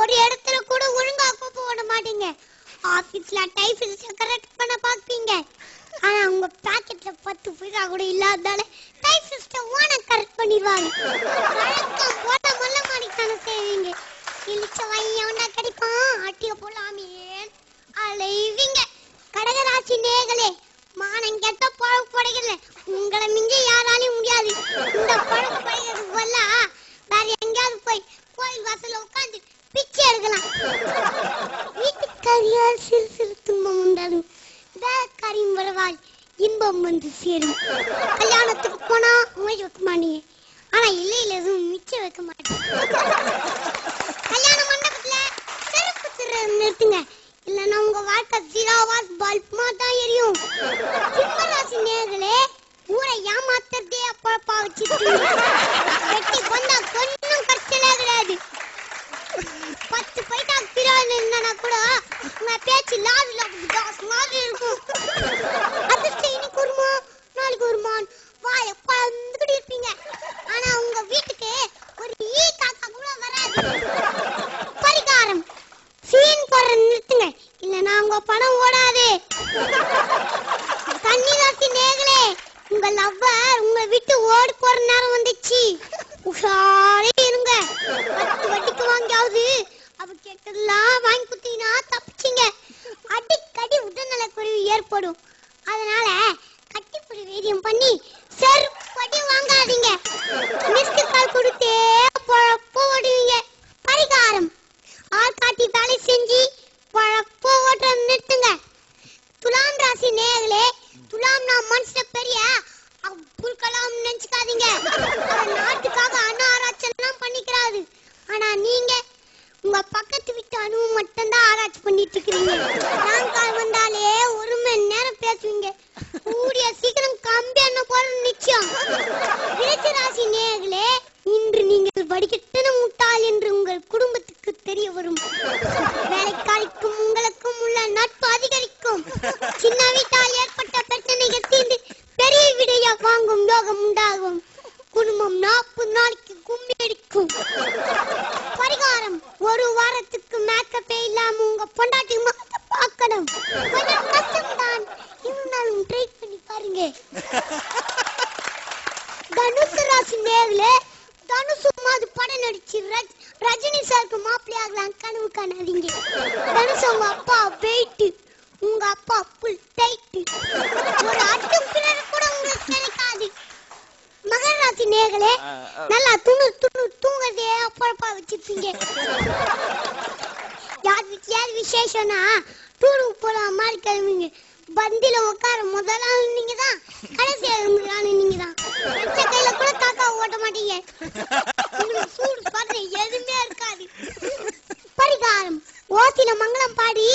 ஒரு இடத்துல கூட ஒழுங்கா கோப்ப ஓட மாட்டீங்க. ஆபீஸ்ல டைபிஸ்ட கரெக்ட் பண்ண பாப்பீங்க. ஆனா உங்க பாக்கெட்ல பத்து பைசா கூட இல்லாததால டைபிஸ்ட ஓன கரெக்ட் பண்ணிடுவாங்க. வழக்கம் போல மல்ல மாணிக்கான செய்வீங்க. இழிச்ச வையவனா கிடைப்பான் அட்டிய போலாமே அலைவீங்க. கடகராசி நேகளே மானம் கெட்ட பழம் சிறு சிறு துன்பம் உண்டாலும் வேலைக்காரியும் வரவால் இன்பம் வந்து சேரும். கல்யாணத்துக்கு போனா மொய் வைக்க மாட்டீங்க ஆனா இல்லையில எதுவும் மிச்சம் வைக்க மாட்டேன். கல்யாண மண்டபத்துல செருப்பு திருறது நிறுத்துங்க. இல்லைன்னா உங்க வாழ்க்கை ஜீரோவாஸ் பல்புமா தான் எரியும். சிம்மராசி நேர்களே ஊரை ஏமாத்துறதே அப்பழப்பா வச்சிருக்கீங்க வெட்டி கொண்டா கொஞ்சம் கஷ்டமே கிடையாது. பத்து பைசா பிரியாணி நின்னா கூட நான் பேச்சு லாரில தாஸ் மாதிரி இருக்கும் அதிர்ஷ்டம் இன்னைக்கு வருமா நாளைக்கு வருமான் வாய பறந்துக்கிட்டு இருப்பீங்க ஆனா உங்க வீட்டுக்கு ஒரு ஈ காக்கா கூட வராது பரிகாரம் சீன் போடுற நிறுத்துங்க இல்லைன்னா உங்க பணம் ஓடாது கன்னிராசி நேர்களே உங்க லவ்வர் உங்களை விட்டு ஓடி போற நேரம் வந்து 你 விருச்சிக இன்று நீங்கள் வடிகட்டன முட்டாள் என்று உங்கள் குடும்பத்துக்கு தெரிய வரும். வேலைக்காரிக்கும் உங்களுக்கும் உள்ள நட்பு அதிகரிக்கும். சின்ன வீட்டால் ஏற்பட்ட பிரச்சனைகள் தீர்ந்து பெரிய விடையா வாங்கும் யோகம் உண்டாகும். குடும்பம் நாற்பது நாளைக்கு கும்பி அடிக்கும். பரிகாரம் ஒரு வாரத்துக்கு மேக்கப்பே இல்லாம உங்க பொண்டாட்டி முகத்தை பார்க்கணும். கொஞ்சம் கஷ்டம்தான். இருந்தாலும் ட்ரை பண்ணி பாருங்க. நேர்ல தனுசு மாதிரி படம் நடிச்சு ரஜ்- ரஜினி சாருக்கு மாப்பிள்ளை ஆகலாம் கனவு காணாதீங்க. தனுசு உங்க அப்பா வெயிட் உங்க அப்பா புல் டைட் ஒரு அட்டும் பிறர் கூட உங்களுக்கு கிடைக்காது மகர ராசி நேர்களே நல்லா துணு துணு தூங்குறதே அப்பழப்பா வச்சிருப்பீங்க. யார் வீட்லயாவது விசேஷம்னா டூருக்கு போலாம் மாதிரி கிளம்புங்க பந்தில உட்கார முதல் கோயில மங்களம் பாடி.